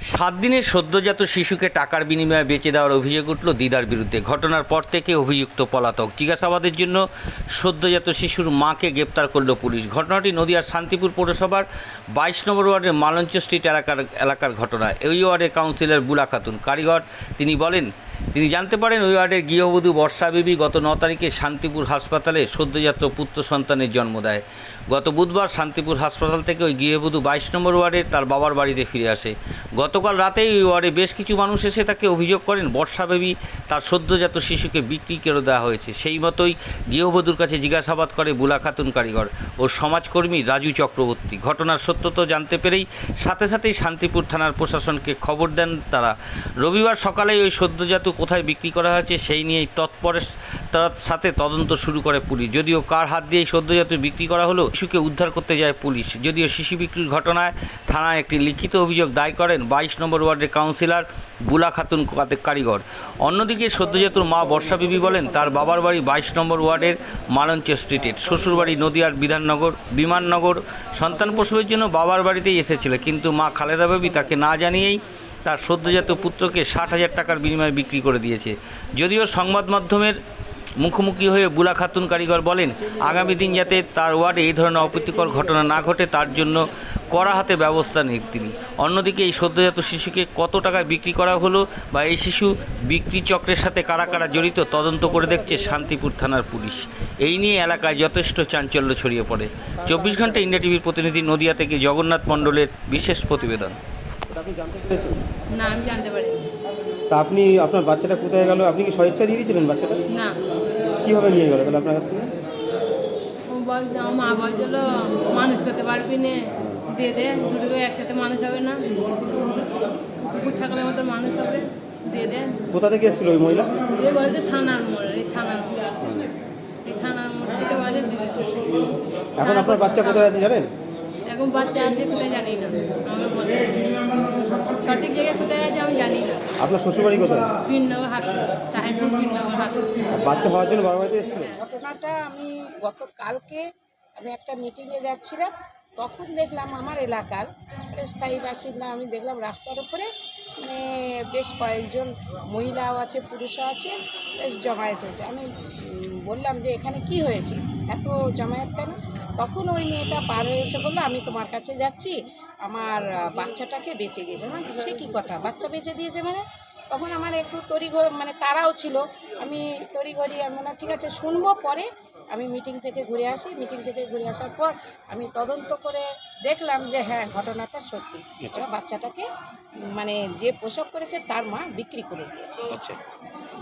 সাত দিনের সদ্যজাত শিশুকে টাকার বিনিময়ে বেচে দেওয়ার অভিযোগ উঠল দিদার বিরুদ্ধে। ঘটনার পর থেকে অভিযুক্ত পলাতক। জিজ্ঞাসাবাদের জন্য সদ্যজাত শিশুর মাকে গ্রেপ্তার করল পুলিশ। ঘটনাটি নদিয়ার শান্তিপুর পৌরসভার বাইশ নম্বর ওয়ার্ডের মালঞ্চ স্ট্রিট এলাকার এলাকার ঘটনা। এই ওয়ার্ডের কাউন্সিলর বুলা খাতুন। কারিগর, তিনি বলেন, তিনি জানতে পারেন, ওই ওয়ার্ডের গৃহবধূ বর্ষা বিবি গত ন তারিখে শান্তিপুর হাসপাতালে সদ্যজাত পুত্র সন্তানের জন্ম দেয়। গত বুধবার শান্তিপুর হাসপাতাল থেকে ওই গৃহবধূ বাইশ নম্বর ওয়ার্ডে তার বাবার বাড়িতে ফিরে আসে। গতকাল রাতেই ওয়ার্ডে বেশ কিছু মানুষ এসে তাকে অভিযোগ করেন, বর্ষা বেবি তার সদ্যজাত শিশুকে বিক্রি করে দেওয়া হয়েছে। সেই মতোই গৃহবধূর কাছে জিজ্ঞাসাবাদ করে বুলা খাতুন কারিগর ও সমাজকর্মী রাজু চক্রবর্তী। ঘটনার সত্যতা জানতে পেরেই সাথে সাথেই শান্তিপুর থানার প্রশাসনকে খবর দেন তারা। রবিবার সকালেই ওই সদ্যজাত কোথায় বিক্রি করা হয়েছে সেই নিয়েই তৎপরের সাথে তদন্ত শুরু করে পুলিশ। যদিও কার হাত দিয়ে সদ্যজাত বিক্রি করা হলো, শিশুকে উদ্ধার করতে যায় পুলিশ। যদিও শিশু বিক্রির ঘটনায় থানায় একটি লিখিত অভিযোগ দায় করেন বাইশ নম্বর ওয়ার্ডের কাউন্সিলর বুলা খাতুন কারিগর। অন্যদিকে সদ্যজাতুর মা বর্ষা বিবি বলেন, তার বাবার বাড়ি বাইশ নম্বর ওয়ার্ডের মালঞ্চ স্ট্রিটের। শ্বশুরবাড়ি নদিয়ার বিধাননগর, বিমাননগর, সন্তান প্রসবের জন্য বাবার বাড়িতেই এসেছিল। কিন্তু মা খালেদা বেবি তাকে না জানিয়েই তার সদ্যজাত পুত্রকে ষাট হাজার টাকার বিনিময়ে বিক্রি করে দিয়েছে। যদিও সংবাদ মাধ্যমের মুখোমুখি হয়ে বুলা খাতুন কারিগর বলেন, আগামী দিন যাতে তার ওয়ার্ডে এই ধরনের অপ্রীতিকর ঘটনা না ঘটে, তার জন্য কড়া হাতে ব্যবস্থা নেন তিনি। অন্যদিকে এই সদ্যজাত শিশুকে কত টাকায় বিক্রি করা হলো বা এই শিশু বিক্রি চক্রের সাথে কারা কারা জড়িত তদন্ত করে দেখছে শান্তিপুর থানার পুলিশ। এই নিয়ে এলাকায় যথেষ্ট চাঞ্চল্য ছড়িয়ে পড়ে। চব্বিশ ঘণ্টা ইন্ডিয়া টিভির প্রতিনিধি নদিয়া থেকে জগন্নাথ মণ্ডলের বিশেষ প্রতিবেদন। আপনি জানতে পেরেছেন না আমি জানতে পারি তা আপনি আপনার বাচ্চাটা কোথায় গেল? আপনি কি স্বেচ্ছা দিয়ে দিয়েছিলেন বাচ্চাটা? না। কীভাবে নিয়ে গেল তাহলে আপনার কাছ থেকে? মা বলছিল মানুষ করতে পারবি না। দিয়ে দে দুটো একসাথে মানুষ হবে না। কুকুর ছাগলের মতো মানুষ হবে দিয়ে দে। কোথা থেকে এসেছিল ওই মহিলা? এ বলছে থানার মোড় এই থানার মোড় এই থানার মোড় থেকে বলে এখন আপনার বাচ্চা কোথায় আছে জানেন? এখন বাচ্চা আছে কোথায় জানি না আমাকে বলে সঠিক জায়গায় কোথায় আছে আমি জানি না। আপনার শ্বশুরবাড়ি কোথায়? পিননগর হাট সাহেবপুর পিননগর হাট। বাচ্চা হওয়ার জন্য বাবা বাড়িতে এসেছিল? ঘটনাটা আমি গতকালকে আমি একটা মিটিংয়ে যাচ্ছিলাম। তখন দেখলাম আমার এলাকার একটা স্থায়ী বাসিন্দা, আমি দেখলাম রাস্তার উপরে মানে বেশ কয়েকজন মহিলাও আছে, পুরুষও আছে, বেশ জমায়েত হয়েছে। আমি বললাম যে, এখানে কি হয়েছে? এত জমায়েত কেন? তখন ওই মেয়েটা পার হয়ে এসে বলল, আমি তোমার কাছে যাচ্ছি, আমার বাচ্চাটাকে বেঁচে দিয়েছে মানে সে কী কথা? বাচ্চা বেঁচে দিয়েছে মানে? তখন আমার একটু তড়িঘড়ি মানে তারাও ছিল। আমি তড়িঘড়ি, আমি ঠিক আছে, শুনব পরে আমি মিটিং থেকে ঘুরে আসি। মিটিং থেকে ঘুরে আসার পর আমি তদন্ত করে দেখলাম যে হ্যাঁ ঘটনাটা সত্যি। ওরা বাচ্চাটাকে মানে যে প্রসব করেছে তার মা বিক্রি করে দিয়েছে। আচ্ছা।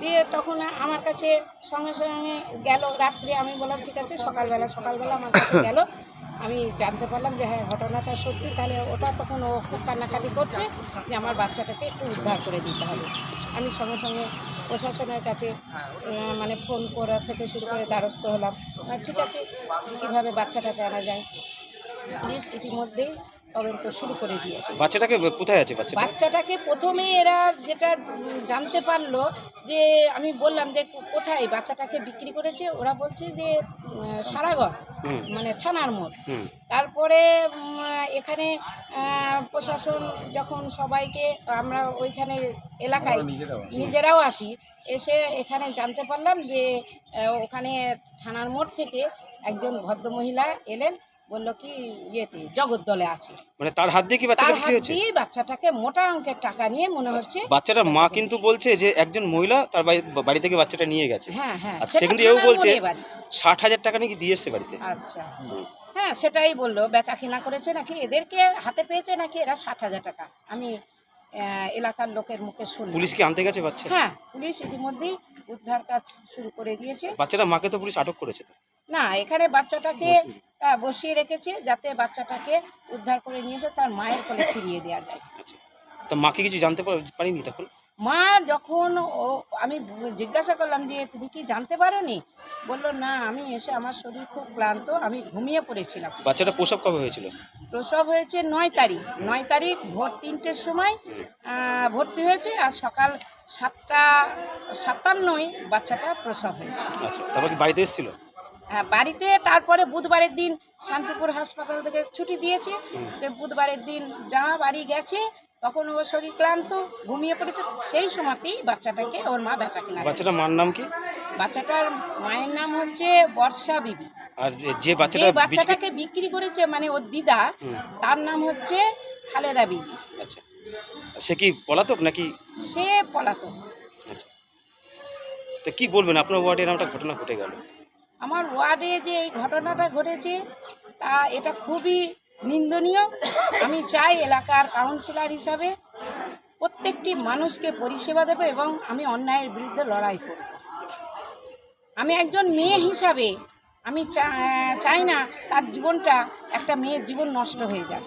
দিয়ে তখন আমার কাছে সঙ্গে সঙ্গে গেল রাত্রে। আমি বললাম ঠিক আছে সকালবেলা সকালবেলা আমার কাছে গেল। আমি জানতে পারলাম যে হ্যাঁ ঘটনাটা সত্যি। তাহলে ওটা তখন ও খুব কান্নাকাটি করছে যে আমার বাচ্চাটাকে একটু উদ্ধার করে দিতে হবে। আমি সঙ্গে সঙ্গে প্রশাসনের কাছে মানে ফোন করা থেকে শুরু করে দ্বারস্থ হলাম। আর ঠিক আছে কীভাবে বাচ্চাটাকে আনা যায়। পুলিশ ইতিমধ্যেই তদন্ত শুরু করে দিয়েছে। বাচ্চাটাকে কোথায় আছে বাচ্চা বাচ্চাটাকে প্রথমে এরা যেটা জানতে পারল যে আমি বললাম যে কোথায় বাচ্চাটাকে বিক্রি করেছে? ওরা বলছে যে সারাগড় মানে থানার মোড়। তারপরে এখানে প্রশাসন যখন সবাইকে আমরা ওইখানে এলাকায় নিজেরাও আসি। এসে এখানে জানতে পারলাম যে ওখানে থানার মোড় থেকে একজন ভদ্রমহিলা এলেন বলল কি ইয়েতে জগদ্দলে আছে। মানে তার হাত দিয়ে কি বাচ্চাটা হাত বিক্রি দিয়ে বাচ্চাটাকে মোটা অঙ্কের টাকা নিয়ে মনে হচ্ছে বাচ্চাটার মা কিন্তু বলছে যে একজন মহিলা তার বাড়ি বাড়ি থেকে বাচ্চাটা নিয়ে গেছে। হ্যাঁ হ্যাঁ আর সেটা সে কিন্তু এও বলছে ষাট হাজার টাকা নাকি দিয়ে এসছে বাড়িতে। আচ্ছা। হ্যাঁ সেটাই বলল। বেচা কিনা করেছে নাকি? এদেরকে হাতে পেয়েছে নাকি? এরা ষাট হাজার টাকা। আমি এলাকার লোকের মুখে শুনলাম। পুলিশ কি আনতে গেছে বাচ্চা হ্যাঁ পুলিশ ইতিমধ্যেই উদ্ধার কাজ শুরু করে দিয়েছে। বাচ্চাটা মাকে তো পুলিশ আটক করেছে না এখানে বাচ্চাটাকে বসিয়ে রেখেছে যাতে বাচ্চাটাকে উদ্ধার করে নিয়ে এসে তার মায়ের কোলে ফিরিয়ে দেওয়া যায়। আচ্ছা। তো মাকে কিছু জানতে পার- পারিনি তখন? মা যখন ও আমি জিজ্ঞাসা করলাম যে তুমি কি জানতে পারো নি বলল না আমি এসে আমার শরীর খুব ক্লান্ত আমি ঘুমিয়ে পড়েছিলাম। বাচ্চাটা প্রসব কবে হয়েছিল? প্রসব হয়েছে নয় তারিখ নয় তারিখ ভোর তিনটের সময় ভর্তি হয়েছে আর সকাল সাতটা সাতান্নই বাচ্চাটা প্রসব হয়েছে। আচ্ছা তারপর কি বাড়িতে এসেছিল? হ্যাঁ বাড়িতে তারপরে বুধবারের দিন শান্তিপুর হাসপাতাল থেকে ছুটি দিয়েছে। বুধবারের দিন জামা বাড়ি গেছে তখন ও শরীর ক্লান্ত ঘুমিয়ে পড়েছে। সেই সময়তেই বাচ্চাটাকে ওর মা বেচা কিনা। বাচ্চাটার মার নাম কি? বাচ্চাটার মায়ের নাম হচ্ছে বর্ষা বিবি। আর যে যে বাচ্চাটা বাচ্চাটাকে বিক্রি করেছে মানে ওর দিদা তার নাম হচ্ছে খালেদা বিবি। আচ্ছা। সে কি পলাতক নাকি? সে পলাতক। আচ্ছা। তো কি বলবেন? আপনার ওয়ার্ডে এরকম একটা ঘটনা ঘটে গেল। আমার ওয়ার্ডে যে এই ঘটনাটা ঘটেছে তা এটা খুবই নিন্দনীয়। আমি চাই এলাকার কাউন্সিলর হিসাবে প্রত্যেকটি মানুষকে পরিষেবা দেবে এবং আমি অন্যায়ের বিরুদ্ধে লড়াই করব। আমি একজন মেয়ে হিসাবে আমি চা- চাই না তার জীবনটা একটা মেয়ের জীবন নষ্ট হয়ে যাক।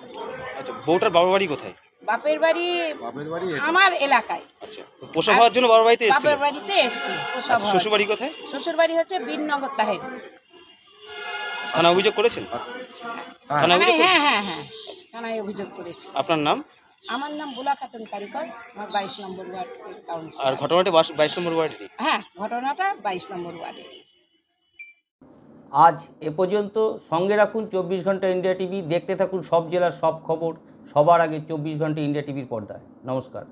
আচ্ছা বউটার বাবার বাড়ি কোথায়? বাপের বাড়ি আমার এলাকায়। আচ্ছা প্রসব হওয়ার জন্য বাবার বাড়িতে বাপের বাড়িতে এসছি আচ্ছা, শ্বশুর বাড়ি কোথায়? শ্বশুর বাড়ি হচ্ছে বীরনগর তাহের। থানা অভিযোগ করেছেন? থানা অভিযোগ করেছেন? হ্যাঁ হ্যাঁ হ্যাঁ থানায় অভিযোগ করেছি। আপনার নাম? আমার নাম বুলা খাতুন কারিকর আমার বাইশ নম্বর ওয়ার্ড কাউন্সিলর আর ঘটনাটা বাস- বাইশ নম্বর ওয়ার্ডে? হ্যাঁ ঘটনাটা বাইশ নম্বর ওয়ার্ডে। আজ এ পর্যন্ত সঙ্গে রাখুন চব্বিশ ঘণ্টা ইন্ডিয়া টিভি দেখতে থাকুন সব জেলার সব খবর সবার আগে চব্বিশ ঘণ্টা ইন্ডিয়া টিভির পর্দায়। নমস্কার।